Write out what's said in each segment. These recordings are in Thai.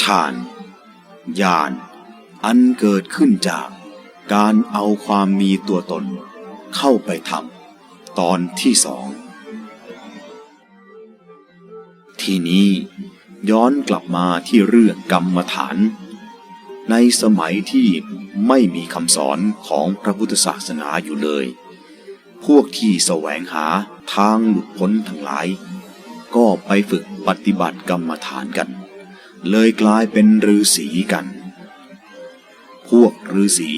ฌานญาณอันเกิดขึ้นจากการเอาความมีตัวตนเข้าไปทำตอนที่สอง ทีนี้ย้อนกลับมาที่เรื่องกรรมฐาน ในสมัยที่ไม่มีคำสอนของพระพุทธศาสนาอยู่เลย พวกที่แสวงหาทางหลุดพ้นทั้งหลาย ก็ไปฝึกปฏิบัติกรรมฐานกัน เลยกลายเป็นฤาษีกัน พวกฤาษี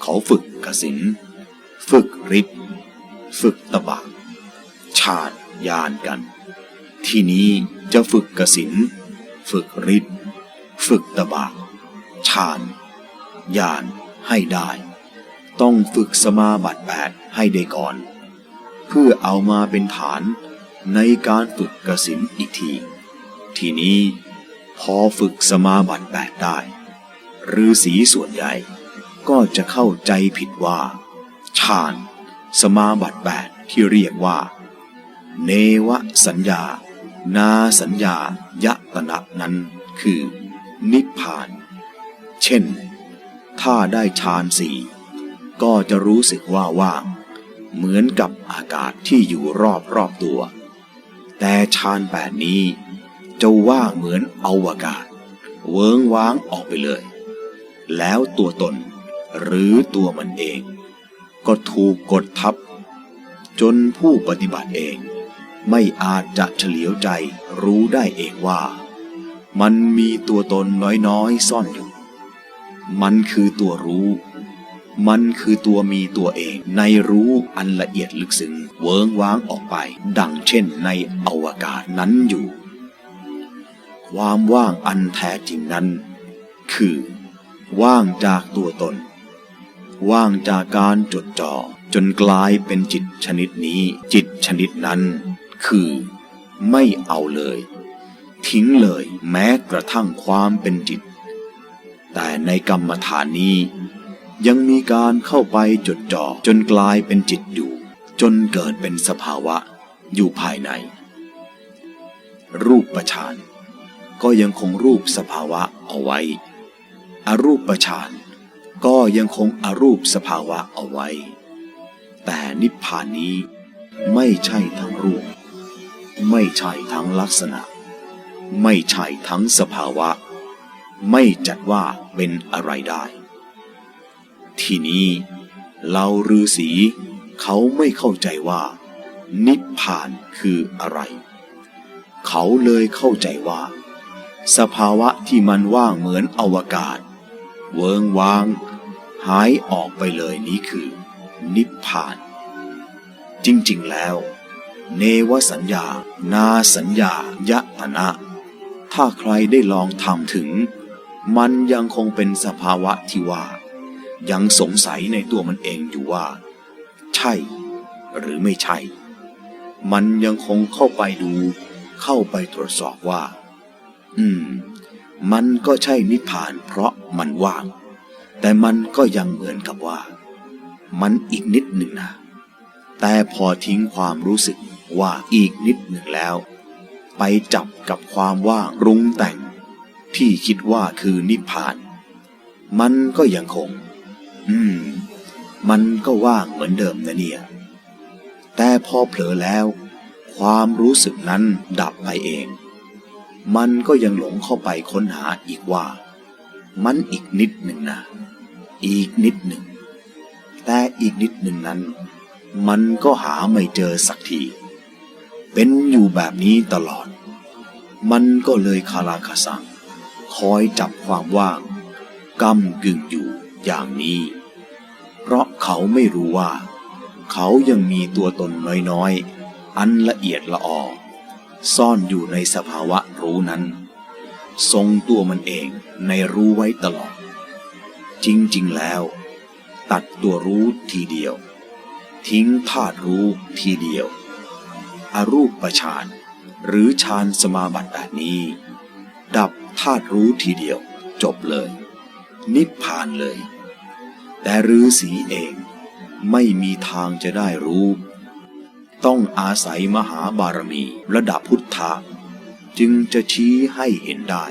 เขาฝึกกสินฝึกฤทธิ์ฝึกตบะชาติยานกัน ที่นี้จะฝึกกสินฝึกฤทธิ์ฝึกตบะฌานญาณให้ได้ ต้องฝึกสมาบัติแปดให้ได้ก่อน เพื่อเอามาเป็นฐานในการฝึกกสินอีกที ทีนี้ พอฝึกสมาบัติแปดได้ฤาษีส่วนใหญ่ ก็จะเข้าใจผิดว่าฌานสมาบัติแปดที่เรียกว่า เนวสัญญา นาสัญญายตนะนั้นคือ นิพพาน เช่น ถ้าได้ฌานสี่ก็จะรู้สึกว่าว่าง เหมือนกับอากาศที่อยู่รอบรอบตัว แต่ฌานแปดนี้ จะว่างเหมือนอวกาศ เวิงว้างออกไปเลย แล้วตัวตนหรือตัวมันเอง ก็ถูกกดทับ จนผู้ปฏิบัติเอง ไม่อาจจะเฉลียวใจรู้ได้เองว่า มันมีตัวตนน้อยๆซ่อนอยู่ มันคือตัวรู้ มันคือตัวมีตัวเองในรู้อันละเอียดลึกซึ้งเวิงว้างออกไป ดังเช่นในอวกาศนั้นอยู่ ความว่างอันแท้จริงนั้น คือ ว่างจากตัวตน ว่างจากการจดจ่อจนกลายเป็นจิตชนิดนี้ จิตชนิดนั้น คือ ไม่เอาเลย ทิ้งเลยแม้กระทั่งความเป็นจิต แต่ในกรรมฐานนี้ ยังมีการเข้าไปจดจ่อจนกลายเป็นจิตอยู่ จนเกิดเป็นสภาวะอยู่ภายใน รูปประชาน ก็ยังคงรูปสภาวะเอาไว้ อรูปประชานก็ยังคงอรูปสภาวะเอาไว้ แต่นิพพานนี้ไม่ใช่ทั้งรูป ไม่ใช่ทั้งลักษณะ ไม่ใช่ทั้งสภาวะ ไม่จัดว่าเป็นอะไรได้ ทีนี้เราฤาษีเขาไม่เข้าใจว่า นิพพานคืออะไร เขาเลยเข้าใจว่า สภาวะที่มันว่างเหมือนอวกาศ เวิงว้าง หายออกไปเลยนี้คือ นิพพาน จริงๆแล้ว เนวสัญญา นาสัญญายะตนะ ถ้าใครได้ลองทำถึง มันยังคงเป็นสภาวะที่ว่า ยังสงสัยในตัวมันเองอยู่ว่า ใช่ หรือไม่ใช่ มันยังคงเข้าไปดู เข้าไปตรวจสอบว่า อืม มันก็ใช่นิพพานเพราะมันว่าง แต่มันก็ยังเหมือนกับว่า มันอีกนิดหนึ่งนะ แต่พอทิ้งความรู้สึกว่าอีกนิดหนึ่งแล้ว ไปจับกับความว่างรุงแต่ง ที่คิดว่าคือนิพพาน มันก็ยังคง อืม มันก็ว่างเหมือนเดิมนะเนี่ย แต่พอเผลอแล้ว ความรู้สึกนั้นดับไปเอง มันก็ยังหลงเข้าไปค้นหาอีกว่า มันอีกนิดหนึ่งนะ อีกนิดหนึ่ง แต่อีกนิดหนึ่งนั้น มันก็หาไม่เจอสักที เป็นอยู่แบบนี้ตลอด มันก็เลยคาราคาสัง คอยจับความว่างกำกึ่งอยู่อย่างนี้ เพราะเขาไม่รู้ว่า เขายังมีตัวตนน้อยๆ อันละเอียดละออ ซ่อนอยู่ในสภาวะรู้นั้น ทรงตัวมันเองในรู้ไว้ตลอด จริงๆแล้ว ตัดตัวรู้ทีเดียว ทิ้งธาตุรู้ทีเดียว อรูปประชานหรือฌานสมาบัติแบบนี้ ดับธาตุรู้ทีเดียว จบเลย นิพพานเลย แต่ฤาษีเองไม่มีทางจะได้รู้ ต้องอาศัยมหาบารมีระดับพุทธาจึงจะชี้ให้เห็นได้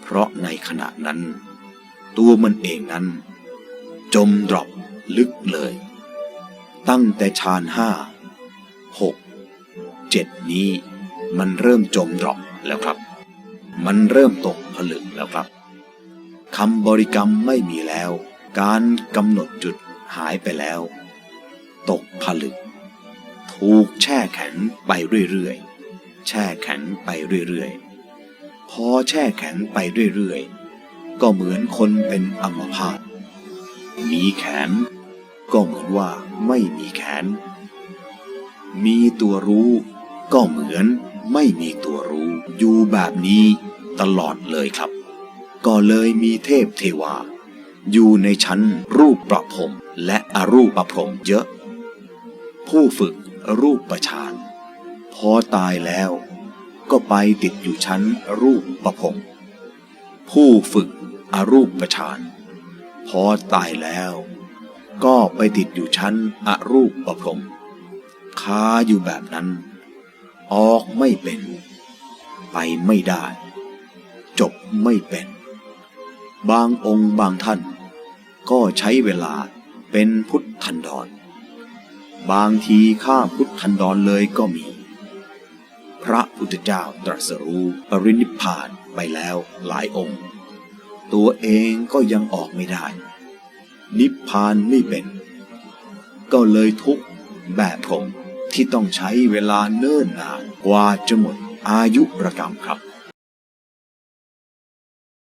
เพราะในขณะนั้น ตัวมันเองนั้น จมดรอปลึกเลย ตั้งแต่ฌานห้าหกเจ็ดนี้ มันเริ่มจมดรอปแล้วครับ มันเริ่มตกผลึกแล้วครับคำบริกรรมไม่มีแล้ว การกำหนดจุดหายไปแล้ว ตกผลึก ถูกแช่แข็งไปเรื่อยๆ แช่แข็งไปเรื่อยๆ พอแช่แข็งไปเรื่อยๆ ก็เหมือนคนเป็นอัมพาต มีแขน ก็เหมือนว่าไม่มีแขน มีตัวรู้ก็เหมือนไม่มีตัวรู้อยู่แบบนี้ตลอดเลยครับ ก็เลยมีเทพเทวา อยู่ในชั้นรูปประพรมและอรูปประพรมเยอะ ผู้ฝึก รูปประชานพอตายแล้วก็ไปติดอยู่ชั้นรูปประพรมผู้ฝึกอรูปประชานพอตายแล้ว ก็ไปติดอยู่ชั้นอรูปประพรมคาอยู่แบบนั้น ออกไม่เป็น ไปไม่ได้ จบไม่เป็น บางองค์บางท่าน ก็ใช้เวลาเป็นพุทธันดร บางทีข้ามพุทธันดรเลยก็มี พระพุทธเจ้าตรัสรู้ปรินิพพานไปแล้วหลายองค์ ตัวเองก็ยังออกไม่ได้ นิพพานไม่เป็น ก็เลยทุกข์แบบผมที่ต้องใช้เวลาเนิ่นนานกว่าจะหมดอายุประกรรมครับ